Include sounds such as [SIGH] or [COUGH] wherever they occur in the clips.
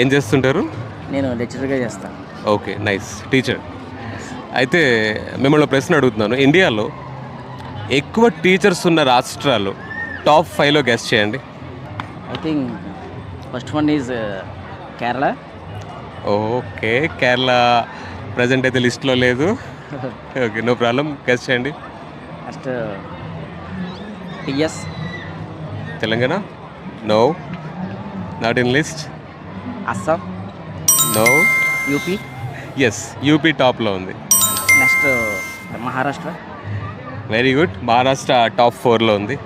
ఏం చేస్తుంటారు? నేను లెక్చరర్గా చేస్తాను ఓకే నైస్. టీచర్. అయితే మిమ్మల్ని ప్రశ్న అడుగుతున్నాను. ఇండియాలో ఎక్కువ టీచర్స్ ఉన్న రాష్ట్రాలు టాప్ ఫైవ్లో గెస్ట్ చేయండి. I think first one is Kerala okay Kerala present అయితే లిస్ట్లో లేదు. [LAUGHS] Okay no problem. గెస్ట్ చేయండి. Next TS Telangana? No. Not in list Assam? No UP yes UP టాప్లో ఉంది. Next Maharashtra very good Maharashtra top ఫోర్లో ఉంది.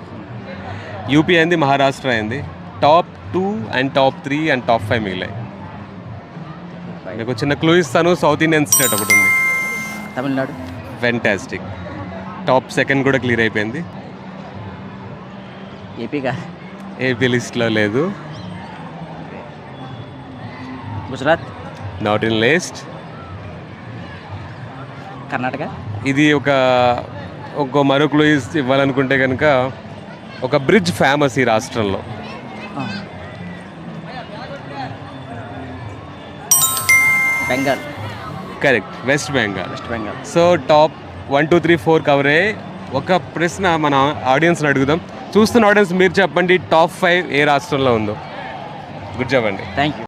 UP అయింది మహారాష్ట్ర అయింది. Top two and top three and top five మిగిలాయి. మీకు చిన్న క్లూ ఇస్తాను. సౌత్ ఇండియన్ స్టేట్ ఒకటి ఉంది. తమిళనాడు? ఫెంటాస్టిక్ టాప్ సెకండ్ కూడా క్లియర్ అయిపోయింది. ఏపీగా ఏపీ లిస్ట్లో లేదు. Gujarat. Not in list Karnataka. ఇది ఒక ఒక మరో క్లూ ఇస్- ఇవ్వాలనుకుంటే కనుక ఒక బ్రిడ్జ్ ఫేమస్ ఈ రాష్ట్రంలో. Bengal. Correct west Bengal west Bengal so top one two three four cover అయ్యి ఒక ప్రశ్న మన ఆడియన్స్ని అడుగుదాం. చూస్తున్న ఆడియన్స్ మీరు చెప్పండి టాప్ ఫైవ్ ఏ రాష్ట్రంలో ఉందో. గుడ్ చెప్పండి థ్యాంక్ యూ